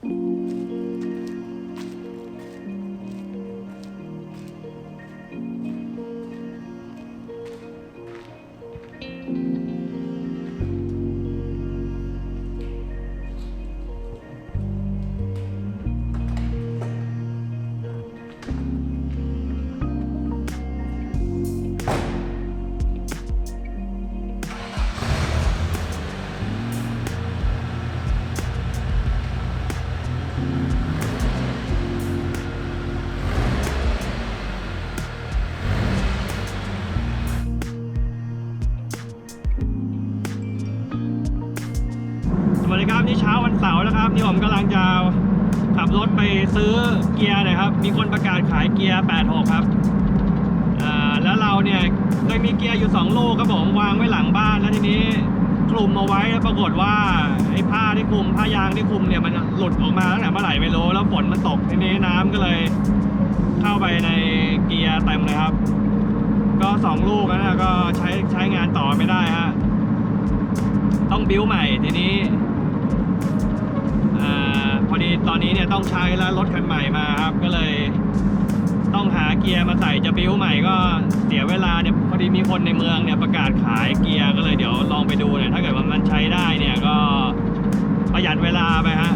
ส นี่ผมกำลังจะขับรถไปซื้อเกียร์นะครับ มีคนประกาศขายเกียร์ 86 ครับอ่าแล้วเราเนี่ยเคยมีเกียร์อยู่2ลูกครับผมวางไว้หลังบ้านแล้วทีนี้คลุมเอาไว้แล้วปรากฏว่าไอ้ผ้าที่คลุมผ้ายางที่คลุมเนี่ยมันหลุดออกมาตั้งแต่เมื่อไหร่ไม่รู้แล้วฝนมันตกทีนี้น้ำก็เลย เข้าไปในเกียร์เต็มเลยครับ ก็สองลูกนะก็ใช้ใช้งานต่อไม่ได้ฮะต้องบิ้วใหม่ทีนี้ อดีตอนนี้เนี่ยต้องใช้แล้วรถคันใหม่มาครับ ก็เลยต้องหาเกียร์มาใส่จะบิ้วใหม่ก็เสียเวลาเนี่ยพอดีมีคนในเมืองเนี่ยประกาศขายเกียร์ก็เลยเดี๋ยวลองไปดูเนี่ยถ้าเกิดว่ามันใช้ได้เนี่ยก็ประหยัดเวลาไปฮะ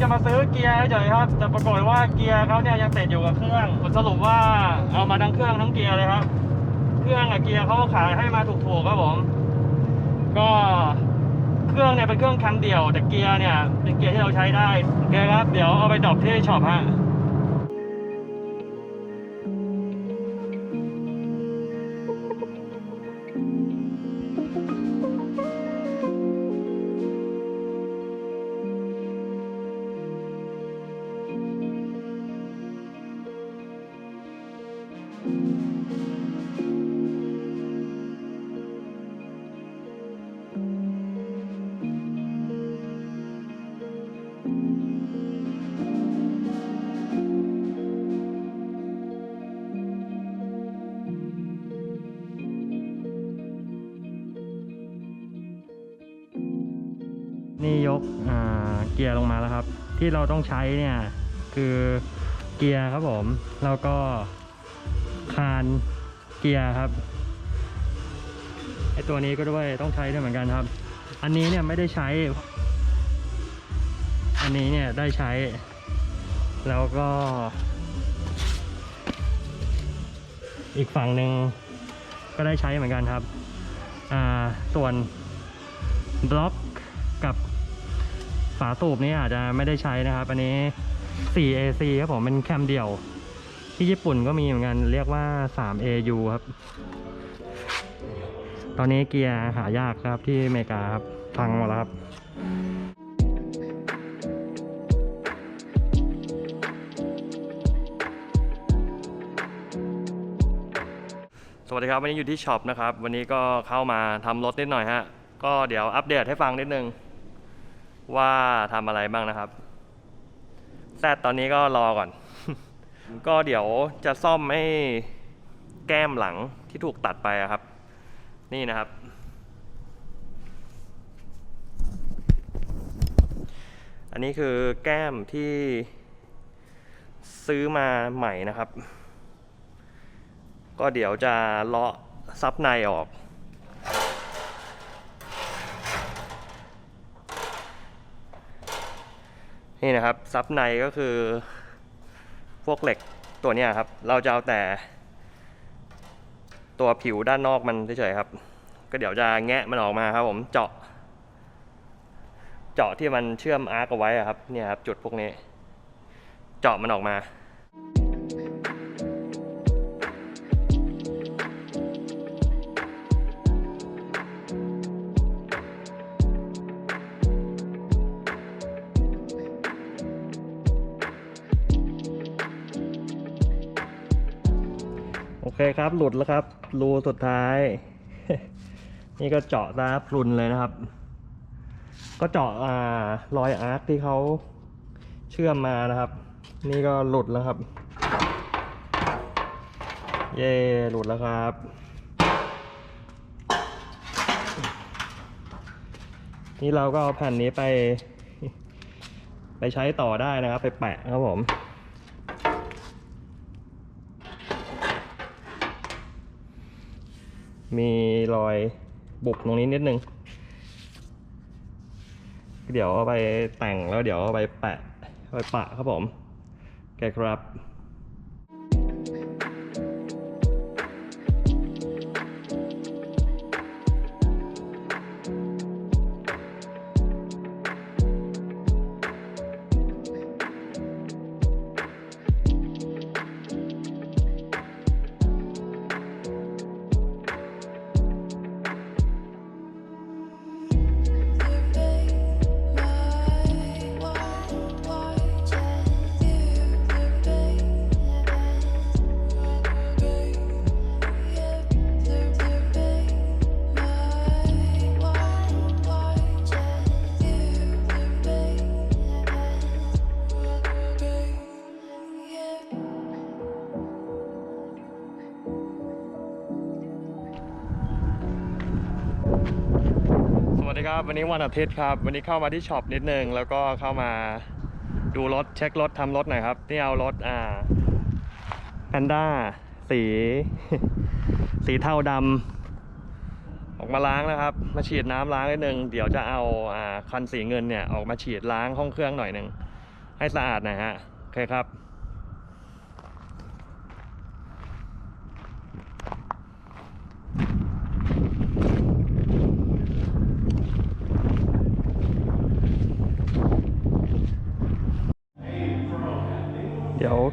จะมาซื้อเกียร์เฉยครับ แต่ปรากฏว่าเกียร์เขาเนี่ยยังติดอยู่กับเครื่องผลสรุปว่าเอามาทั้งเครื่องทั้งเกียร์เลยครับ เครื่องกับเกียร์เขาขายให้มาถูกๆครับผมก็เครื่องเนี่ยเป็นเครื่องคันเดียว แต่เกียร์เนี่ยเป็นเกียร์ที่เราใช้ได้โอเคครับ เดี๋ยวเอาไปดรอปที่ช็อปฮะ นี่ยกเกียร์ลงมาแล้วครับ ที่เราต้องใช้เนี่ยคือเกียร์ครับผม แล้วก็ คานเกียร์ครับไอตัวนี้ก็ด้วยต้องใช้ด้วยเหมือนกันครับ อันนี้เนี่ยไม่ได้ใช้ อันนี้เนี่ยได้ใช้ แล้วก็ อีกฝั่งหนึ่งก็ได้ใช้เหมือนกันครับ อ่าส่วนบล็อกกับฝาสูบนี่อาจจะไม่ได้ใช้นะครับ อันนี้ 4AC ครับผมเป็นแคมเดี่ยว ที่ญี่ปุ่นก็มีเหมือนกันเรียกว่า 3AU ครับ ตอนนี้เกียร์หายากครับที่อเมริกาครับพังหมดแล้วครับสวัสดีครับวันนี้อยู่ที่ช็อปนะครับ วันนี้ก็เข้ามาทำรถนิดหน่อยฮะ ก็เดี๋ยวอัปเดตให้ฟังนิดนึง ว่าทำอะไรบ้างนะครับแซดตอนนี้ก็รอก่อน ก็เดี๋ยวจะซ่อมให้แก้มหลังที่ถูกตัดไปครับ นี่นะครับ อันนี้คือแก้มที่ซื้อมาใหม่นะครับ ก็เดี๋ยวจะเลาะซับในออก นี่นะครับซับในก็คือ พวกเหล็กตัวนี้ครับ เราจะเอาแต่ ตัวผิวด้านนอกมันเฉยๆครับ ก็เดี๋ยวจะแงะมันออกมาครับ ผมเจาะ เจาะที่มันเชื่อมอาร์กเอาไว้อะครับเนี่ยครับ จุดพวกนี้ เจาะมันออกมา โอเคครับหลุดแล้วครับ รูสุดท้าย นี่ก็เจาะตาพรุนเลยนะครับ ก็เจาะอ่ารอยอาร์คที่เขาเชื่อมมานะครับ นี่ก็หลุดแล้วครับ เย่หลุดแล้วครับ นี่เราก็เอาแผ่นนี้ไป ไปใช้ต่อได้นะครับ ไปแปะครับผม มีรอยบุบตรงนี้นิดนึง เดี๋ยวเอาไปแต่งแล้วเดี๋ยวเอาไปแปะไปปะครับผมแกคครับ วันนี้วันอาทิตย์ครับ วันนี้เข้ามาที่ช็อปนิดนึง แล้วก็เข้ามาดูรถเช็ครถทำรถหน่อยครับนี่เอารถอ่าแพนด้าสี สีเทาดำออกมาล้างนะครับ มาฉีดน้ำล้างนิดนึง เดี๋ยวจะเอาอ่าคันสีเงินเนี่ยออกมาฉีดล้างห้องเครื่องหน่อยหนึ่งให้สะอาดหน่อยฮะโอเคครับ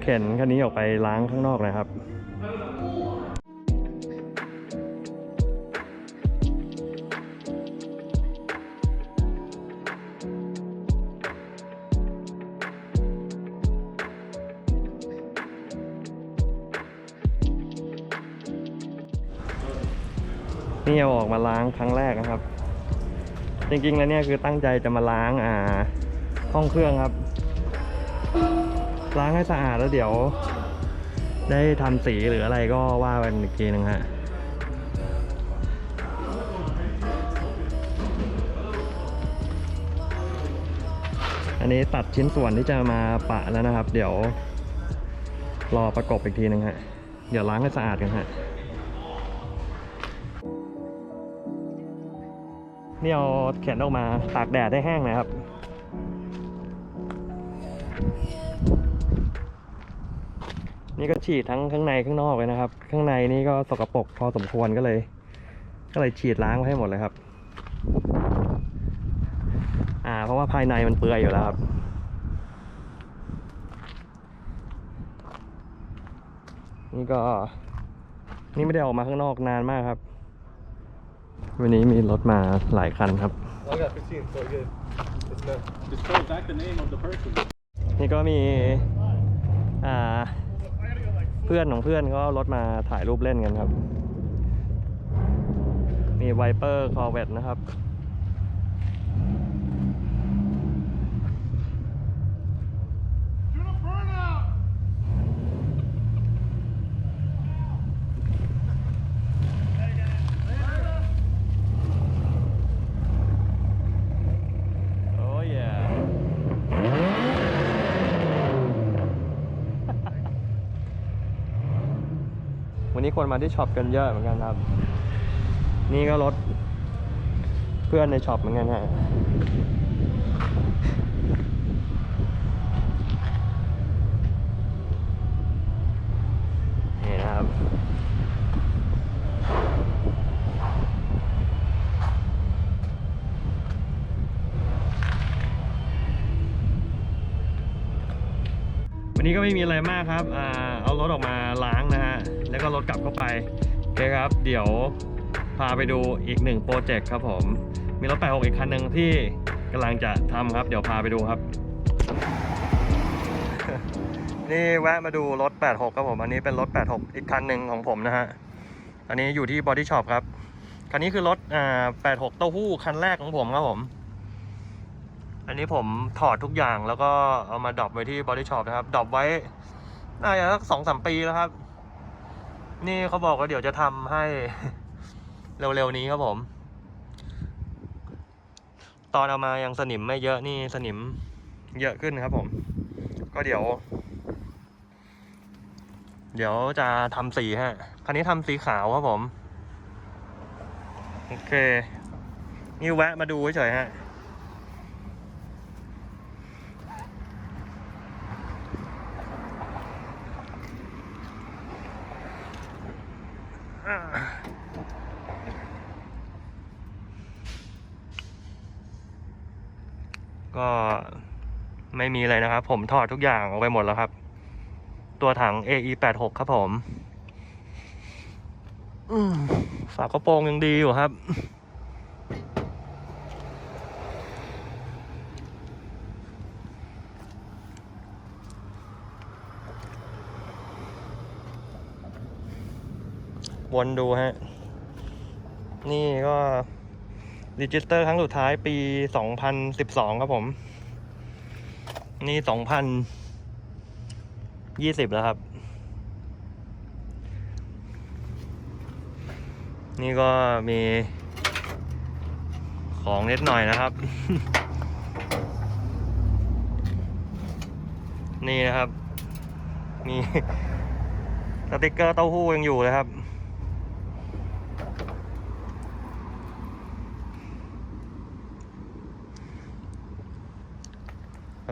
เข็นคันนี้ออกไปล้างข้างนอกนะครับนี่เอาออกมาล้างครั้งแรกนะครับ จริงๆแล้วเนี่ยคือตั้งใจจะมาล้างอ่าห้องเครื่องครับ ล้างให้สะอาดแล้วเดี๋ยว ได้ทำสีหรืออะไรก็ว่ากันอีกทีหนึงฮะอันนี้ตัดชิ้นส่วนที่จะมาปะแล้วนะครับ เดี๋ยว รอประกบอีกทีหนึงฮะ เดี๋ยวล้างให้สะอาดกันฮะนี่เอาเข็นออกมาตากแดดให้แห้งนะครับ นี่ก็ฉีดทั้งข้างในข้างนอกเลยนะครับ ข้างในนี่ก็สกปรกพอสมควรก็เลย ก็เลยฉีดล้างไว้ให้หมดเลยครับ อ่า เพราะว่าภายในมันเปื่อยอยู่แล้วครับนี่ก็นี่ไม่ได้ออกมาข้างนอกนานมากครับ วันนี้มีรถมาหลายคันครับ นี่ก็มี อ่า เพื่อนของเพื่อนเขาเอารถมาถ่ายรูปเล่นกันครับ มีไวเปอร์คอร์เวตนะครับ นี้คนมาที่ช็อปกันเยอะเหมือนกันครับ นี่ก็รถเพื่อนในช็อปเหมือนกันฮะนี่นะครับันนี้ก็ไม่มีอะไรมากครับ เอารถออกมาล้างนะฮะ แล้วก็รถกลับเข้าไปโอเคครับ เดี๋ยวพาไปดูอีกหนึ่งโปรเจกต์ครับผม มีรถ86อีกคันหนึ่งที่กำลังจะทำครับ เดี๋ยวพาไปดูครับ นี่แวะมาดูรถ 86 ครับผม อันนี้เป็นรถ 86 อีกคันหนึ่งของผมนะฮะ อันนี้อยู่ที่บอดี้ช็อปครับ คันนี้คือรถอ่า86 เต้าหู้คันแรกของผมครับผม อันนี้ผมถอดทุกอย่างแล้วก็เอามาดรอปไว้ที่บอดี้ช็อปนะครับ ดรอปไว้น่าจะสักสองสามปีแล้วครับ นี่เขาบอกว่าเดี๋ยวจะทำให้ เร็วๆนี้ครับผม ตอนเอามายังสนิมไม่เยอะนี่สนิมเยอะขึ้นครับผม ก็เดี๋ยว เดี๋ยวจะทำสีฮะคันนี้ทำสีขาวครับผม โอเค นี่แวะมาดูเฉยๆฮะ ก็ไม่มีอะไรนะครับ ผมถอดทุกอย่างออกไปหมดแล้วครับ ตัวถัง AE 8 6 ครับผมอืมฝากระโปรงยังดีอยู่ครับ วนดูฮะ นี่ก็ รีจิสเตอร์ครั้งสุดท้ายปี 2012 ครับผม นี่ 2020 แล้วครับ นี่ก็มีของนิดหน่อยนะครับ นี่นะครับ มีสติกเกอร์เต้าหู้ยังอยู่เลยครับ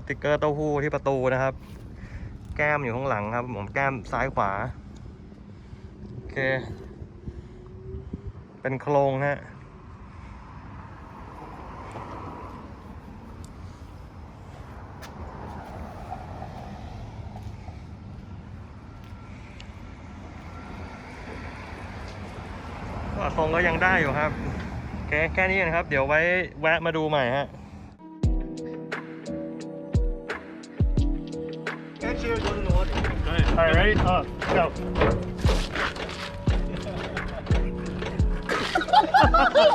ติกเกอร์เต้าหู้ที่ประตูนะครับ แก้มอยู่ข้างหลังครับผมแก้มซ้ายขวา โอเค เป็นโครงฮะก็ทรงก็ยังได้อยู่ครับโอเคแค่นี้นะครับ เดี๋ยวไว้แวะมาดูใหม่ฮะ Straight up. Uh, go.